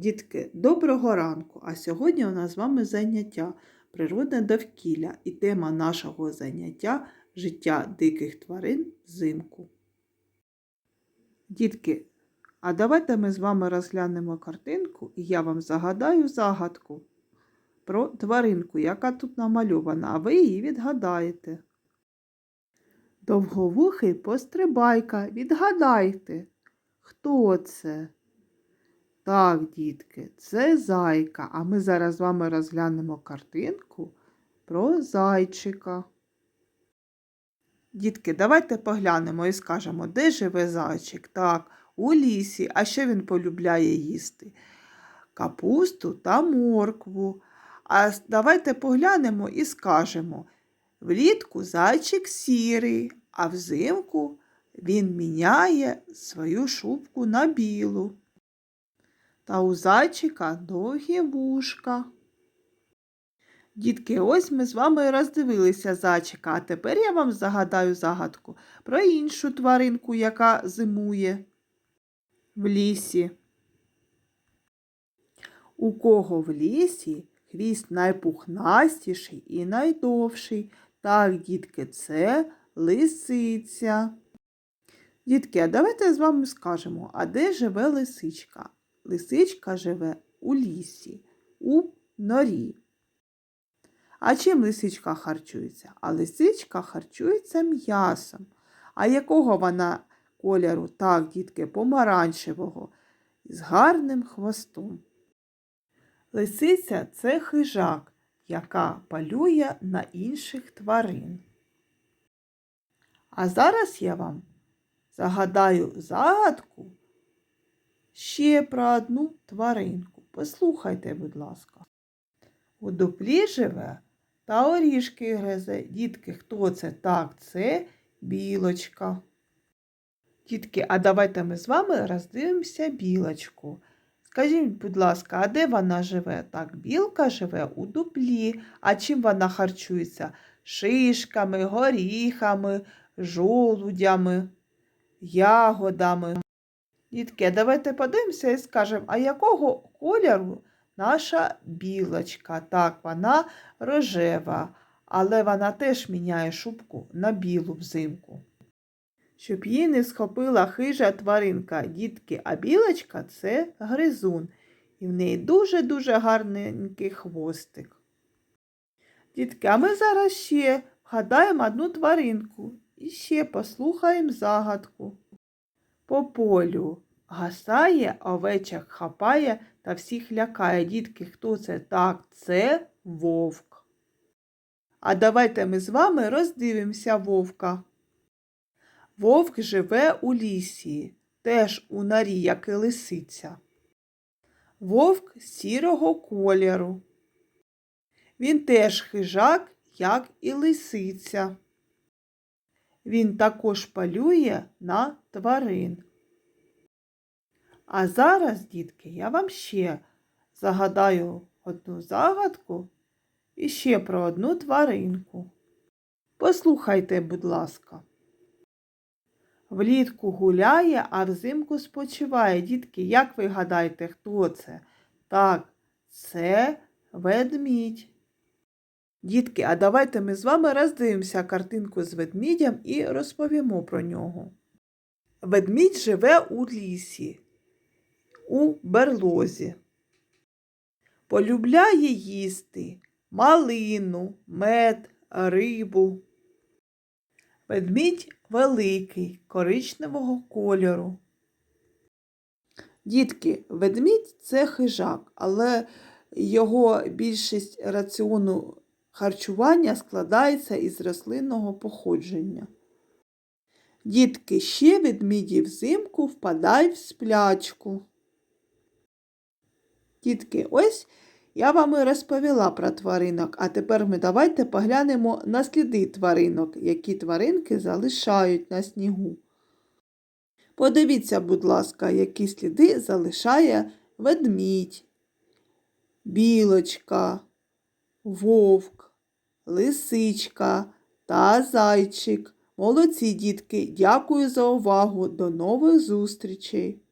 Дітки, доброго ранку! А сьогодні у нас з вами заняття природне довкілля і тема нашого заняття життя диких тварин взимку. Дітки, а давайте ми з вами розглянемо картинку і я вам загадаю загадку про тваринку, яка тут намальована, а ви її відгадаєте. Довговухий пострибайка, відгадайте, хто це? Так, дітки, це зайка, а ми зараз з вами розглянемо картинку про зайчика. Дітки, давайте поглянемо і скажемо, де живе зайчик? Так, у лісі. А що він полюбляє їсти? Капусту та моркву. А давайте поглянемо і скажемо, влітку зайчик сірий, а взимку він міняє свою шубку на білу. Та у зайчика довгі вушка. Дітки, ось ми з вами роздивилися зайчика, а тепер я вам загадаю загадку про іншу тваринку, яка зимує в лісі. У кого в лісі хвіст найпухнастіший і найдовший. Так, дітки, це лисиця. Дітки, а давайте з вами скажемо, а де живе лисичка? Лисичка живе у лісі, у норі. А чим лисичка харчується? А лисичка харчується м'ясом. А якого вона кольору? Так, дітки, помаранчевого, з гарним хвостом. Лисиця це хижак, яка полює на інших тварин. А зараз я вам загадаю загадку ще про одну тваринку. Послухайте, будь ласка. У дуплі живе та орішки гризе. Дітки, хто це? Так, це білочка. Дітки, а давайте ми з вами роздивимося білочку. Скажіть, будь ласка, а де вона живе? Так, білка живе у дуплі. А чим вона харчується? Шишками, горіхами, жолудями, ягодами. Дітки, давайте подивимося і скажемо, а якого кольору наша білочка? Так, вона рожева, але вона теж міняє шубку на білу взимку. Щоб її не схопила хижа тваринка, дітки, а білочка це гризун, і в неї дуже-дуже гарненький хвостик. Дітки, а ми зараз ще вгадаємо одну тваринку і ще послухаємо загадку. По полю гасає, овечок хапає та всіх лякає. Дітки, хто це? Так, це вовк. А давайте ми з вами роздивимося вовка. Вовк живе у лісі, теж у норі, як і лисиця. Вовк сірого кольору. Він теж хижак, як і лисиця. Він також полює на тварин. А зараз, дітки, я вам ще загадаю одну загадку і ще про одну тваринку. Послухайте, будь ласка. Влітку гуляє, а взимку спочиває. Дітки, як ви гадаєте, хто це? Так, це ведмідь. Дітки, а давайте ми з вами роздивимося картинку з ведмідям і розповімо про нього. Ведмідь живе у лісі, у берлозі. Полюбляє їсти малину, мед, рибу. Ведмідь великий, коричневого кольору. Дітки, ведмідь це хижак, але його більшість раціону харчування складається із рослинного походження. Дітки ще ведміді взимку впадають в сплячку. Дітки, ось я вам і розповіла про тваринок, а тепер ми давайте поглянемо на сліди тваринок, які тваринки залишають на снігу. Подивіться, будь ласка, які сліди залишає ведмідь, білочка, вовк, лисичка та зайчик. Молодці дітки, дякую за увагу. До нових зустрічей!